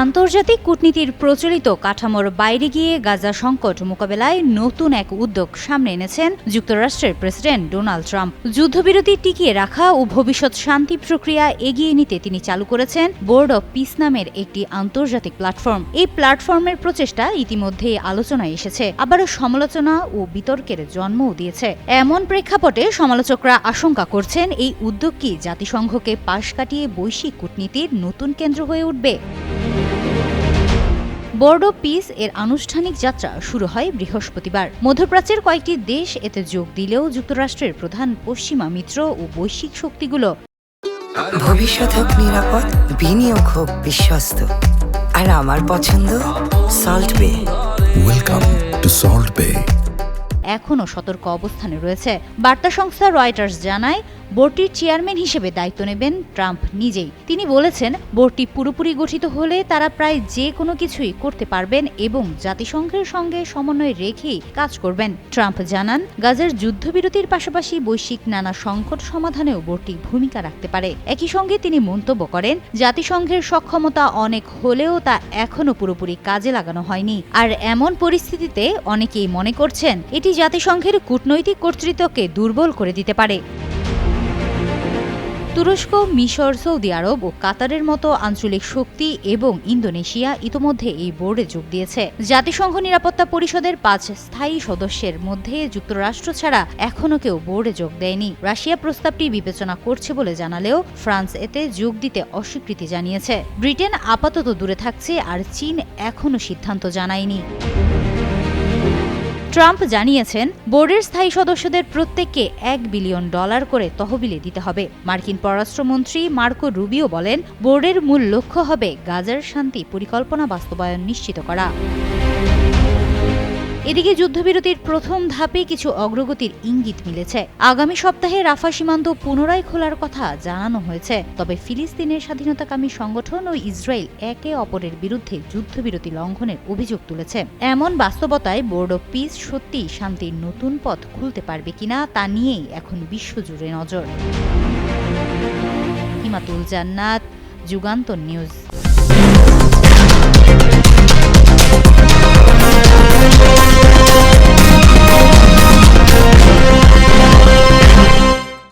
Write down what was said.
আন্তর্জাতিক কূটনীতির প্রচলিত কাঠামোর বাইরে গিয়ে গাজা সংকট মোকাবেলায় নতুন এক উদ্যোগ সামনে এনেছেন যুক্তরাষ্ট্রের প্রেসিডেন্ট ডোনাল্ড ট্রাম্প। যুদ্ধবিরতি টিকিয়ে রাখা ও ভবিষ্যৎ শান্তি প্রক্রিয়া এগিয়ে নিতে তিনি চালু করেছেন বোর্ড অব পিস নামের একটি আন্তর্জাতিক প্ল্যাটফর্ম। এই প্ল্যাটফর্মের প্রচেষ্টা ইতিমধ্যে আলোচনায় এসেছে। আবারও সমালোচনা ও বিতর্কের জন্মও দিয়েছে। এমন প্রেক্ষাপটে সমালোচকরা আশঙ্কা করছেন, এই উদ্যোগ কি জাতিসংঘকে পাশ কাটিয়ে বৈশ্বিক কূটনীতির নতুন কেন্দ্র হয়ে উঠবে? বোর্ড অব পিস এর আনুষ্ঠানিক যাত্রা শুরু হয় বৃহস্পতিবার। মধ্যপ্রাচ্যের কয়েকটি দেশ এতে যোগ দিলেও যুক্তরাষ্ট্রের প্রধান পশ্চিমা মিত্র ও বৈশ্বিক শক্তিগুলো। ভবিষ্যৎ হোক নিরাপদ বিনিয়োগ হোক বিশ্বস্ত। আর আমার পছন্দ সল্ট বে Welcome to Salt Bay. এখনও সতর্ক অবস্থানে রয়েছে। বার্তা সংস্থা রয়টার্স জানায় বোর্ডটির চেয়ারম্যান হিসেবে দায়িত্ব নেবেন ট্রাম্প নিজেই। তিনি বলেছেন, বোর্ডটি পুরোপুরি গঠিত হলে তারা প্রায় যে কোনো কিছুই করতে পারবেন এবং জাতিসংঘের সঙ্গে সমন্বয় রেখেই কাজ করবেন। ট্রাম্প জানান, গাজার যুদ্ধবিরতির পাশাপাশি বৈশ্বিক নানা সংকট সমাধানেও বোর্ডটি ভূমিকা রাখতে পারে। একই সঙ্গে তিনি মন্তব্য করেন, জাতিসংঘের সক্ষমতা অনেক হলেও তা এখনও পুরোপুরি কাজে লাগানো হয়নি। আর এমন পরিস্থিতিতে অনেকেই মনে করছেন, এটি জাতিসংঘের কূটনৈতিক কর্তৃত্বকে দুর্বল করে দিতে পারে। তুরস্ক, মিশর, সৌদি আরব ও কাতারের মতো আঞ্চলিক শক্তি এবং ইন্দোনেশিয়া ইতোমধ্যে এই বোর্ডে যোগ দিয়েছে। জাতিসংঘ নিরাপত্তা পরিষদের পাঁচ স্থায়ী সদস্যের মধ্যে যুক্তরাষ্ট্র ছাড়া এখনও কেউ বোর্ডে যোগ দেয়নি। রাশিয়া প্রস্তাবটি বিবেচনা করছে বলে জানালেও ফ্রান্স এতে যোগ দিতে অস্বীকৃতি জানিয়েছে। ব্রিটেন আপাতত দূরে থাকছে আর চীন এখনও সিদ্ধান্ত জানায়নি। ট্রাম্প জানিয়েছেন, বোর্ডের স্থায়ী সদস্যদের প্রত্যেককে এক বিলিয়ন ডলার করে তহবিলে দিতে হবে। মার্কিন পররাষ্ট্রমন্ত্রী মার্কো রুবিও বলেন, বোর্ডের মূল লক্ষ্য হবে গাজার শান্তি পরিকল্পনা বাস্তবায়ন নিশ্চিত করা। এদিকে যুদ্ধবিরতির প্রথম ধাপে কিছু অগ্রগতির ইঙ্গিত মিলেছে। আগামী সপ্তাহে রাফা সীমান্ত পুনরায় খোলার কথা জানানো হয়েছে। তবে ফিলিস্তিনের স্বাধীনতাকামী সংগঠন ও ইসরায়েল একে অপরের বিরুদ্ধে যুদ্ধবিরতি লঙ্ঘনের অভিযোগ তুলেছে। এমন বাস্তবতায় বোর্ড অব পিস সত্যিই শান্তির নতুন পথ খুলতে পারবে কিনা তা নিয়েই এখন বিশ্বজুড়ে নজর। হিমাতুল জান্নাত, যুগান্তর নিউজ।